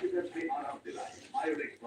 considerably are of the ionic.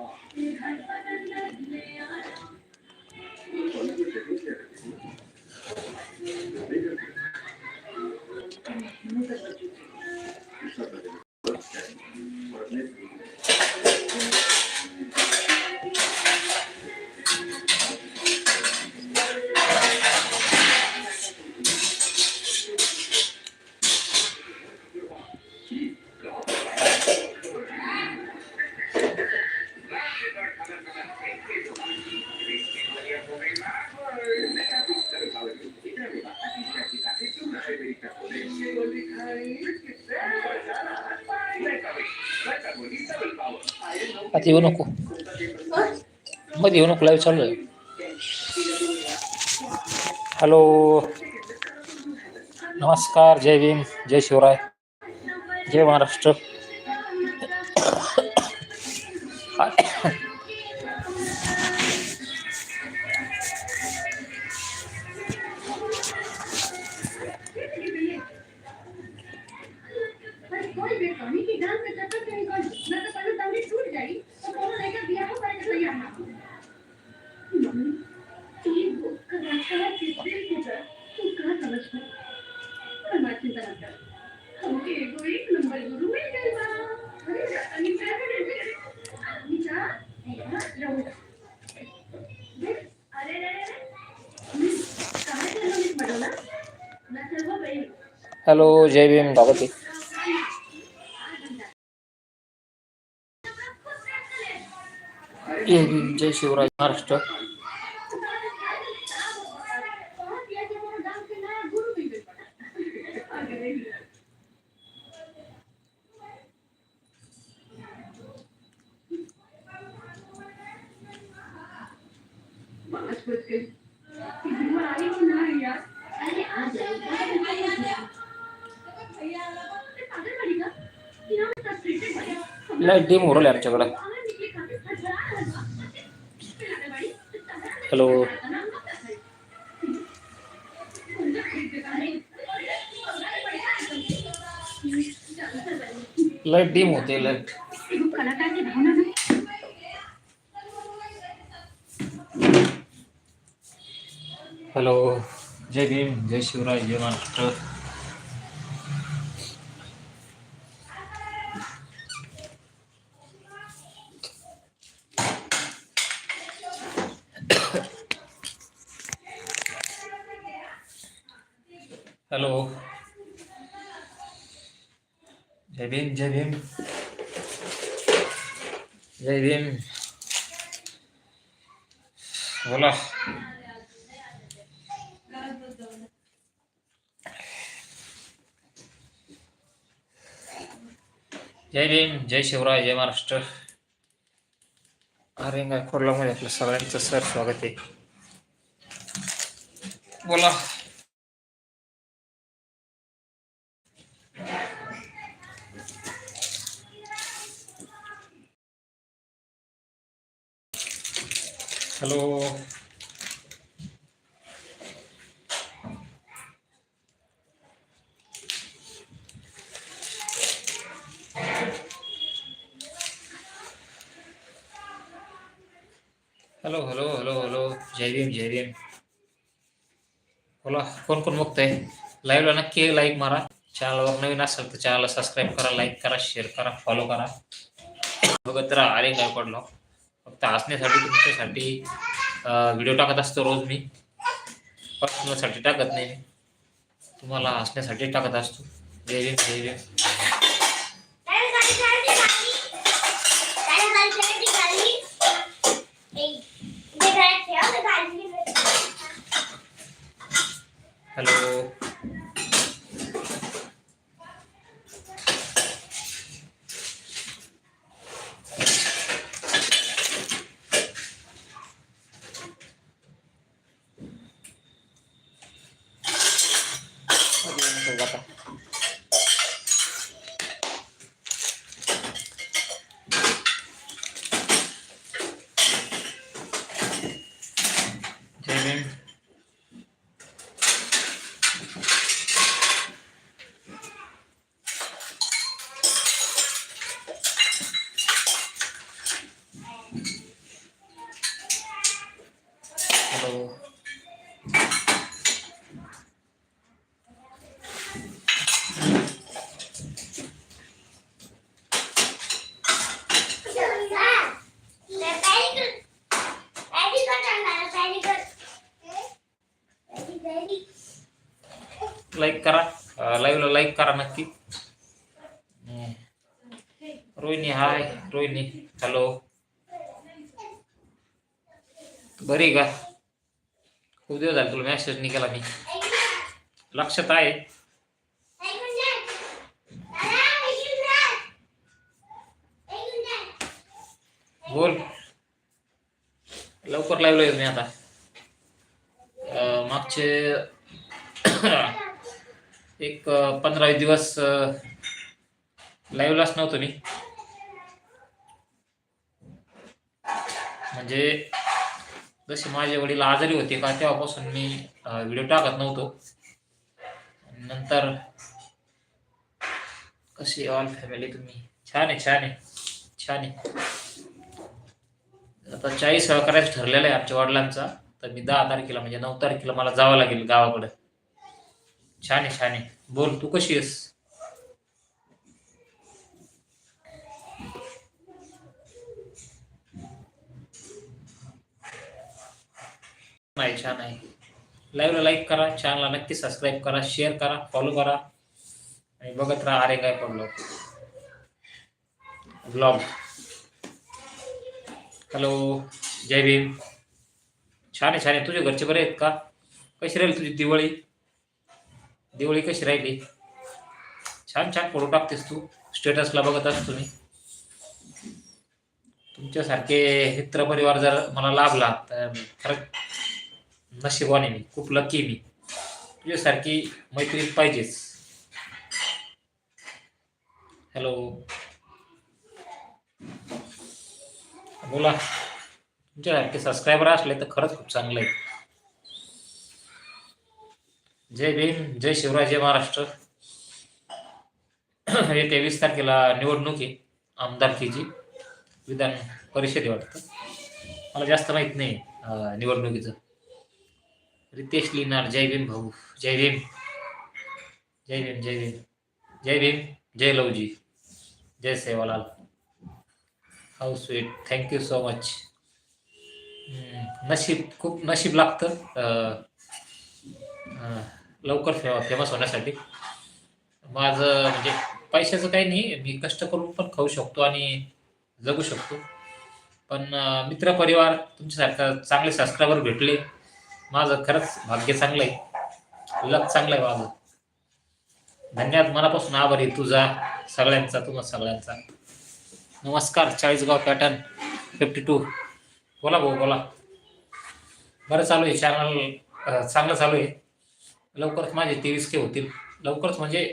आता येऊ नको. मध्ये येऊ नको लाईव्ह चालू आहे. हॅलो नमस्कार जय भीम जय शिवराय. जय महाराष्ट्र. हॅलो जय भीम दावती जय भीम जय शिवराय महाराष्ट्र लाइट डिम हो राहिली आमच्याकडं हॅलो लाइट डिम होते लाइट कलाकार की भावना नाही हॅलो जय भीम हॅलो. जय भीम जय भीम. जय भीम. बोला. जय भीम जय शिवराय जय महाराष्ट्र. अरे काय खोरलामध्ये आपलं सगळ्यांचं सर स्वागत आहे. बोला. Hello hello hello hello hello जय भीम जय भीम बोला कोण कोण बघतंय लाईव्हला नक्की लाईक मारा चॅनलवर नवीन असेल तर चॅनलला सबस्क्राईब करा लाईक करा शेअर करा फॉलो करा बघत राहा अरे काय पडलो फक्त हसण्यासाठी तुमच्यासाठी व्हिडिओ टाकत असतो रोज मी. पर्सनलसाठी टाकत नाही मी. तुम्हाला हसण्यासाठी टाकत असतो. धैर्य धैर्य हॅलो लाईक करा लाईव्हला लाईक करा नक्की रोहिणी हाय रोहिणी हॅलो बरी आहे का? खूप दिवस झाले तुला मेसेज निघाला मी. लक्षात आहे? बोल. लवकर लावलोय मी आता. मागचे एक पंधरा दिवस लाईव्हलाच नव्हतो मी. म्हणजे जसे माझे वडील आजारी होते का तेव्हापासून मी व्हिडिओ टाकत नव्हतो. नंतर कशी ऑल फॅमिली तुम्ही? छान आहे छान आहे छान आहे. आता चाळीस वेळा करायचं ठरलेलं आहे आमच्या वडिलांचा. तर मी दहा तारखेला म्हणजे नऊ तारखेला मला जावं लागेल गावाकडे. छान आहे छान आहे. बोल तू कशी आहेस? नाही छान आहे. लाईव्हला लाईक करा चॅनलला नक्की सबस्क्राईब करा शेअर करा फॉलो करा. आणि बघत राहा अरे काय पडलो ब्लॉग हॅलो जय भीम. छान आहे छान आहे. तुझे घरचे बरे आहेत का? कशी राहील तुझी दिवाळी? दिवाळी कशी राहिली? छान छान फोटो टाकतेस तू. स्टेटसला बघत असतो मी तुमच्यासारखे मित्र परिवार जर मला लाभला तर खरंच नशिबाने मी. खूप लकी मी. तुझ्यासारखी मैत्री पाहिजेच. हॅलो बोला. तुमच्यासारखे सबस्क्रायबर असले तर खरंच खूप चांगलं आहे. जय भीम जय शिवराय जय महाराष्ट्र. हे तेवीस तारखेला निवडणूक आहे आमदारकीची विधान परिषदे वाटतं. मला जास्त माहीत नाही निवडणुकीचं. रितेश लिनार जय भीम भाऊ जय भीम. जय भीम जय भीम. जय भीम जय लवजी. जय Sevalal. How sweet thank you so much नशीब खूप नशीब लागतं लवकर फे फेमस होण्यासाठी माझं म्हणजे पैशाचं काही नाही मी कष्ट करून पण खाऊ शकतो आणि जगू शकतो. पण मित्रपरिवार तुमच्यासारखं चांगले सबस्क्रायबर भेटले माझं खरंच भाग्य चांगलं आहे लक चांगलं आहे माझं. धन्यवाद मनापासून आभारी आहे तुझा सगळ्यांचा तुम्हा सगळ्यांचा. नमस्कार चाळीसगाव पॅटर्न फिफ्टी टू बोला भाऊ बोला. बरं चालू आहे चॅनल चांगलं चालू आहे. लवकरच माझे तेवीस के होतील. लवकरच म्हणजे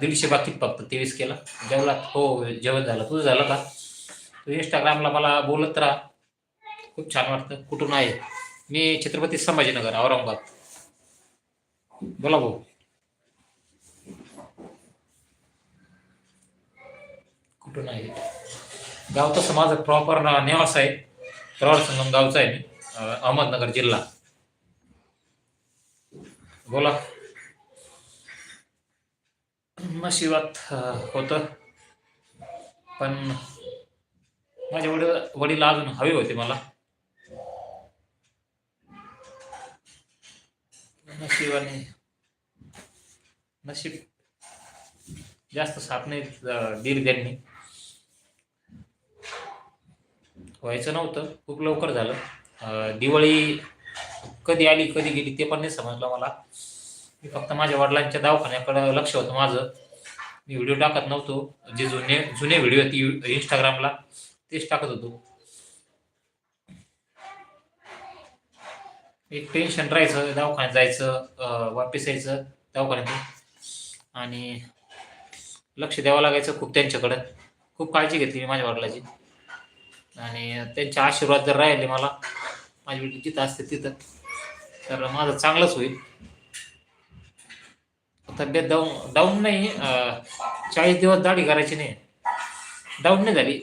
दीडशे बाकीत फक्त तेवीस केला जेवला हो जेवण झालं. तुझं झालं का? तू इंस्टाग्रामला मला बोलत राहा. खूप छान वाटतं. कुठून आहे? मी छत्रपती संभाजीनगर औरंगाबाद. बोला भाऊ. कुठून आहे? गाव तसं माझं प्रॉपर नेवासा आहे. प्रवार संगम गावचा आहे मी. अहमदनगर जिल्हा. बोला. नशिबात होतं. पण माझे वडील वडील अजून हवे होते मला. नशिबाने नशीब जास्त साथ नाही दिल दिली त्यांनी. व्हायचं नव्हतं. खूप लवकर झालं. दिवाळी कधी आली कधी गेली ते पण नाही समजलं मला. मी फक्त माझ्या वडिलांच्या दवाखान्याकडं लक्ष होतं माझं. मी व्हिडिओ टाकत नव्हतो. जे जुने जुने व्हिडिओ आहेत इंस्टाग्रामला तेच टाकत होतो. एक टेन्शन राहायचं दवाखान्यात जायचं वापस यायचं दवाखान्यातून. आणि लक्ष द्यावं लागायचं खूप त्यांच्याकडं. खूप काळजी घेतली मी माझ्या वडिलाची. आणि त्यांचे आशीर्वाद जर राहिले मला माझी बेटी जिथं असते तिथं. तर माझं चांगलंच होईल. तब्येत डाऊन डाऊन नाही चाळीस दिवस दाढी करायची नाही. डाऊन नाही झाली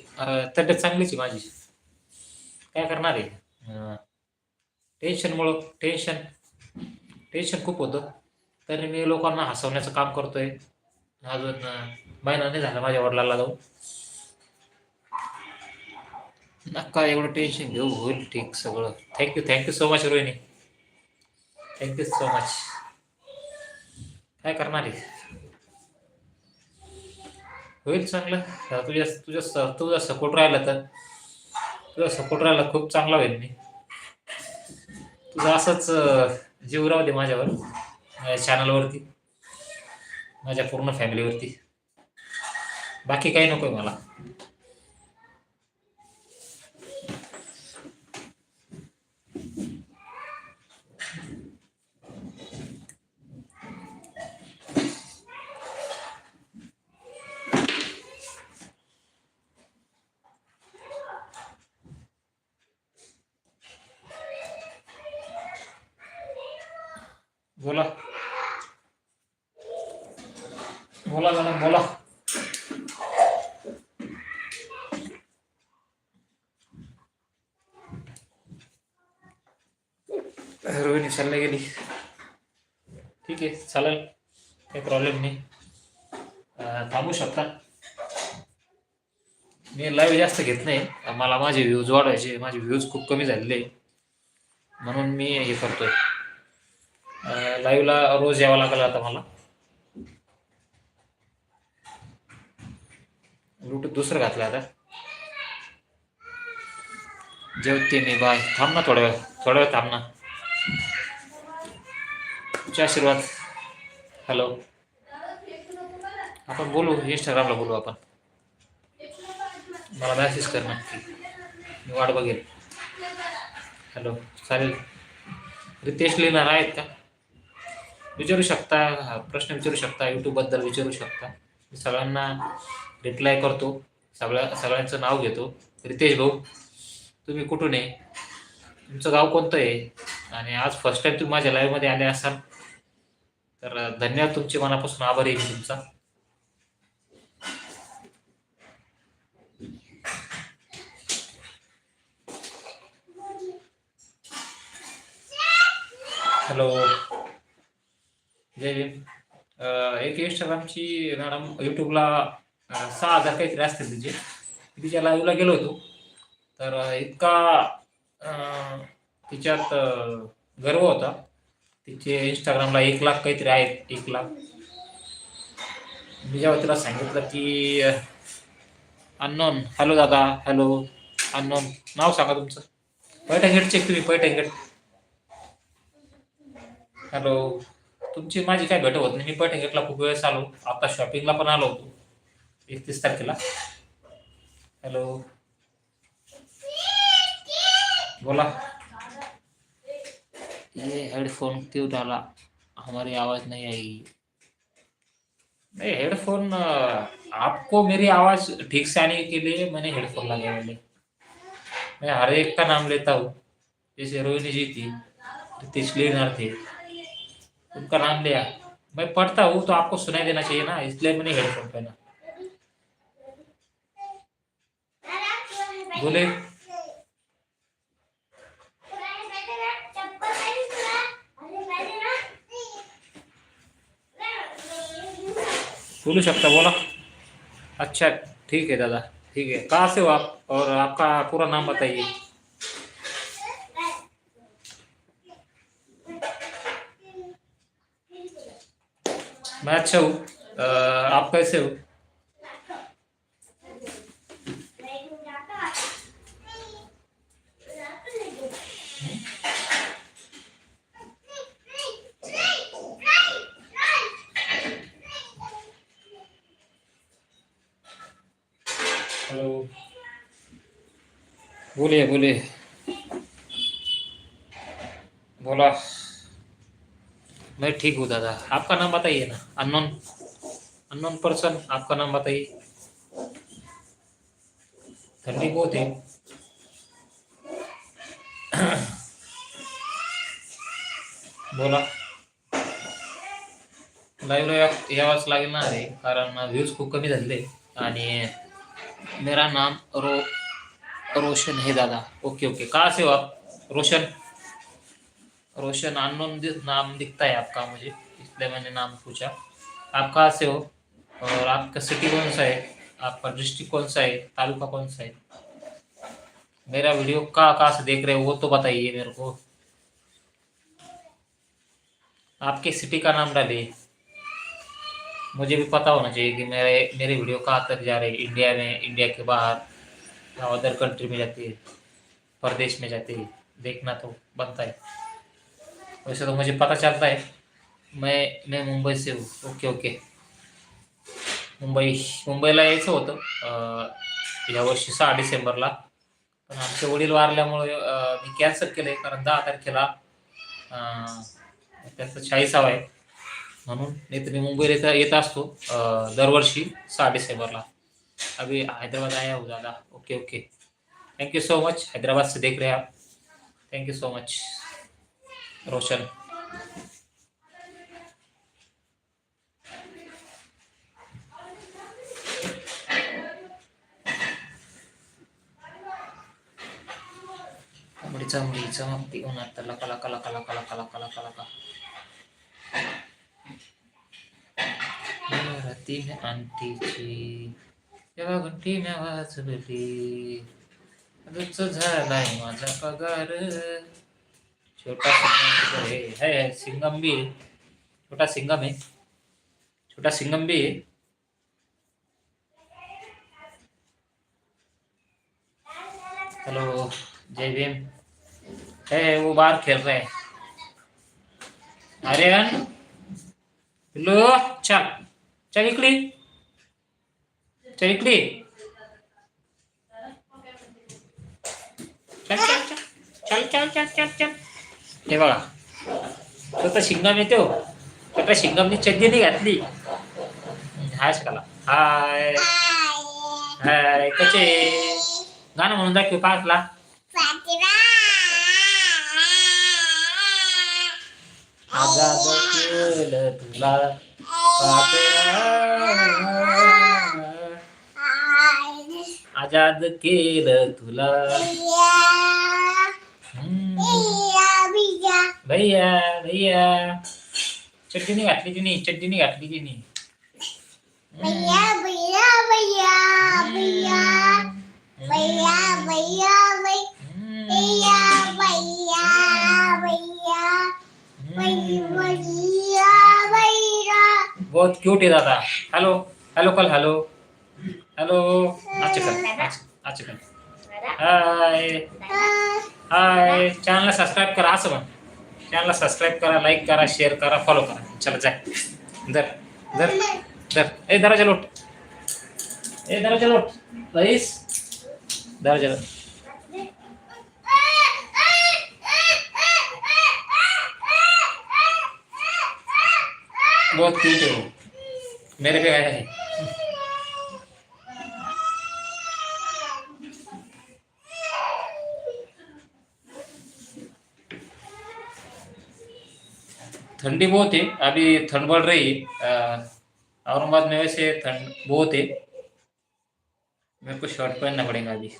तब्येत चांगलीच आहे माझी. काय करणार आहे? टेन्शनमुळं टेन्शन टेन्शन खूप होतं. तरी मी लोकांना हसवण्याचं काम करतोय. अजून महिना नाही झाला माझ्या वडिलाला जाऊन. नका एवढं टेन्शन घेऊ होईल ठीक सगळं. Thank you thank you so much Rohini. Thank you so much काय करणार आहे होईल चांगलं. तुझ्या तुझ्या तुझा सपोर्ट राहिला तर. तुझा सपोर्ट राहिला खूप चांगला होईल मी. तुझं असंच जीव राहू दे माझ्यावर माझ्या चॅनलवरती माझ्या पूर्ण फॅमिलीवरती बाकी काही नकोय मला. बोला बोला मॅडम बोला रोहिणी चालला गेली. ठीक आहे चालेल. काही प्रॉब्लेम नाही. थांबू शकता? मी लाईव्ह जास्त घेत नाही. मला माझे व्ह्यूज वाढवायचे माझे व्ह्यूज खूप कमी झालेले. म्हणून मी हे करतोय. लाईव्हला रोज यावं लागेल आता मला. ब्लूटूथ दुसरं घातलं आता. जेवते मी बाय. थांब ना थोड्या वेळ थोड्या वेळ थांब ना. तुझे आशीर्वाद. हॅलो आपण बोलू इंस्टाग्रामला बोलू आपण. मला मेसेज कर नक्की मी वाट बघेल. हॅलो चालेल. रितेश लिहिणार आहेत का? विचारू शकता प्रश्न विचारू शकता यूट्यूबबद्दल विचारू शकता. मी सगळ्यांना रिप्लाय करतो. सगळ्या सगळ्यांचं नाव घेतो. रितेश भाऊ तुम्ही कुठून आहे? तुमचं गाव कोणतं आहे? आणि आज फर्स्ट टाइम तुम्ही माझ्या लाईव्हमध्ये आले असाल तर धन्यवाद तुमचे मनापासून आभारी आहे तुमचा. हॅलो जय एक इंस्टाग्रामची मॅडम यूट्यूबला सहा हजार काहीतरी असतील तिचे. तिच्या लाईव्हला गेलो होतो. तर इतका तिच्यात गर्व होता. तिचे इंस्टाग्रामला एक लाख काहीतरी आहेत एक लाख. मी जेव्हा तिला सांगितलं की अननोन हॅलो दादा हॅलो अननोन नाव सांगा तुमचं. पैठण गेट चेक तुम्ही पैठण गेट हॅलो. तुमची माझी काय भेट होत नाही. मी पैठण गेटला खूप वेळेस आलो. आता शॉपिंगला पण आलो होतो. एकतीस तारखेला. हॅलो बोला. ये हेडफोन क्यों डाला हमारी आवाज नहीं आएगी नहीं हेडफोन आपको मेरी आवाज ठीक से आने के लिए मैंने हेडफोन लगाए वाले मैं हर एक का नाम लेता हूँ. जैसे रोहिणी जी थी रितेश लेनर थे. उनका नाम लिया। मैं पढ़ता हूँ तो आपको सुनाई देना चाहिए ना, इसलिए मैंने हेडफोन पहना। बोले। बोलू शकता, बोला। अच्छा ठीक है दादा, ठीक है। कहाँ से हो आप? और आपका पूरा नाम बताइए। मैं अच्छा हूँ। आप कैसे हो? हेलो। बोलिए बोलिए। बोला। मैं ठीक हूँ दादा। आपका नाम बताइए ना। अननोन। अननोन पर्सन आपका नाम बताइए। ठंडी बहुत है बोला। लाईव्हला यावाच लागेल लागणार आहे कारण व्ह्यूज खूप कमी झाले आणि मेरा नाम रो रोशन है दादा. Okay okay. का से हो आप? रोशन? रोशन अननोन नाम दिखता है आपका मुझे, इसलिए मैंने नाम पूछा। आप कहाँ से हो? और आपका सिटी कौन सा है? आपका डिस्ट्रिक्ट कौन सा है? तालुका कौन सा है? मेरा वीडियो कहाँ कहाँ से देख रहे हो, वो तो बताइए मेरे को। आपके सिटी का नाम डालिए। मुझे भी पता होना चाहिए कि मेरे मेरे वीडियो कहाँ तक जा रहे हैं। इंडिया में इंडिया के बाहर, या अदर कंट्री में जाती है, परदेश में जाती है। देखना तो बनता है। वैसे तो मुझे पता चलता है। मैं मैं मुंबई से हूँ। Okay okay. मुंबई मुंबईला यायचं होतं या यावर्षी सहा डिसेंबरला. पण आमचे वडील वारल्यामुळे मी कॅन्सल केले कारण दहा तारखेला अं, त्यांचं चाळीसावा आहे. म्हणून नाही तर मी मुंबईला येत येत असतो दरवर्षी सहा डिसेंबरला. अभी हैदराबाद आया हूँ दादा okay okay. Thank you so much Hyderabad से देख रहे हैं आप. Thank you so much Roshan चांगली चांगली चमकती उन्हात तर लका लका लका लका लका लका लका लका रातीने अंटीची तेव्हा घंटीने वाजवली आजच झालाय माझा पगार छोटा सिंगम है है, सिंगम भी छोटा सिंगम है छोटा सिंगम भी है। हेलो जय भीम। है वो बाहर खेल रहे हैं। आर्यन हेलो चल चल इकडे चल इकडे चल चल चल चल चल चल चल। हे बघा. तो तर शिंगम येतो. छोटा शिंगमनी चड्डी नाही घातली. हाय शकला हाय. हाय. कसे? गाणं म्हणून दाखव पाचला आजाद केलं तुला आजाद केलं तुला. भैया. भैया चड्डीने घातली तिने चड्डीने घातली तिने. बहुत क्यूट है दादा. हेलो हेलो कल हेलो हेलो अच्छा कल अच्छा कल हाय हाय चॅनलला सबस्क्राईब करा असं म्हण. चॅनलला सबस्क्राईब करा लाईक करा शेअर करा फॉलो करा. चला जाय दर दर दर ए दराजा लोट. ए दराजा लोट. रईस दराजा लोट. बहुत क्यूट है वो. मेरे पे आया है. ठंडी बहुत है अभी ठंड बढ़ रही है औरंगाबाद में वैसे ठंड बहुत। है मेरे को शर्ट पहनना पड़ेगा अभी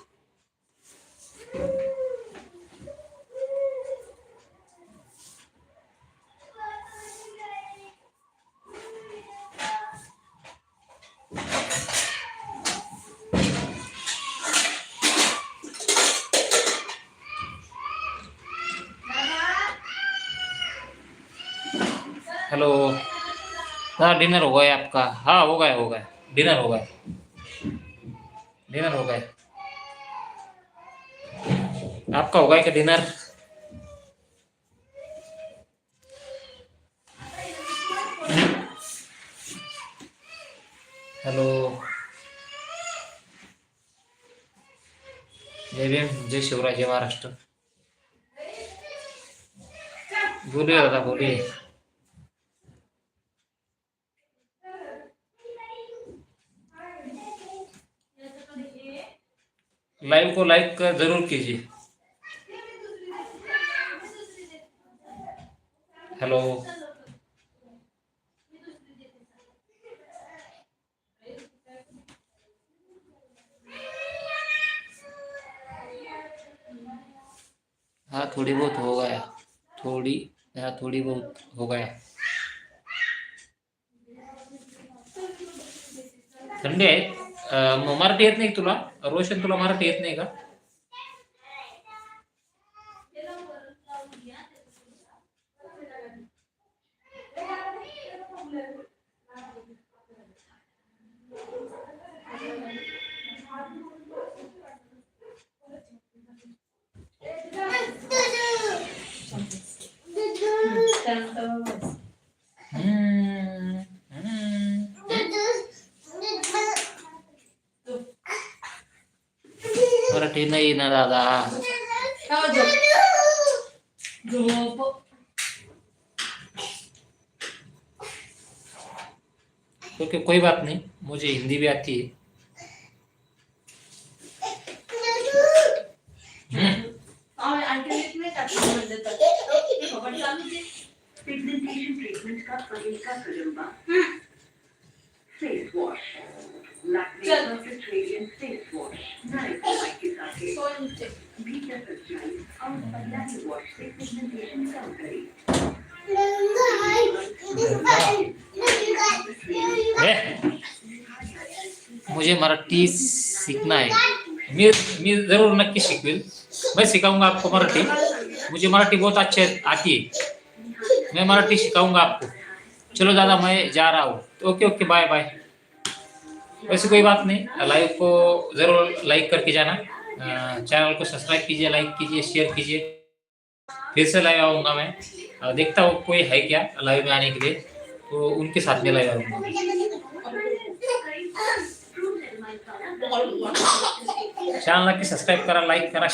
हेलो हाँ डिनर हो गया आपका। हाँ हो गया हो गया। डिनर हो गया। डिनर हो गया। आपका हो गया क्या डिनर हेलो जय भीम जय शिवराज जय महाराष्ट्र। बोलिए दादा बोलिए। लाइव को लाइक ज़रूर कीजिए। हेलो। हाँ थोड़ी बहुत हो गया। थोड़ी हाँ थोड़ी बहुत हो गया। म- मराठी येत नाही तुला? रोशन तुला मराठी येत नाही का? ना दादा. क्योंकि कोई बात नहीं मुझे हिंदी भी आती है मुझे मराठी सीखना है। मी ज़रूर नक्की शिकवेल। मैं सिखाऊँगा आपको मराठी। मुझे मराठी बहुत अच्छे आती है। मैं मराठी सिखाऊँगा आपको। चलो दादा, मैं जा रहा हूँ। तो ओके ओके बाय बाय वैसे कोई बात नहीं। लाइव को ज़रूर लाइक करके जाना। चैनल को सब्सक्राइब कीजिए लाइक कीजिए शेयर कीजिए। फिर से लाइव आऊँगा मैं। देखता हूँ कोई है क्या लाइव में आने के लिए। तो उनके साथ में लाइव आऊँगा चैनल की करा लाइक करा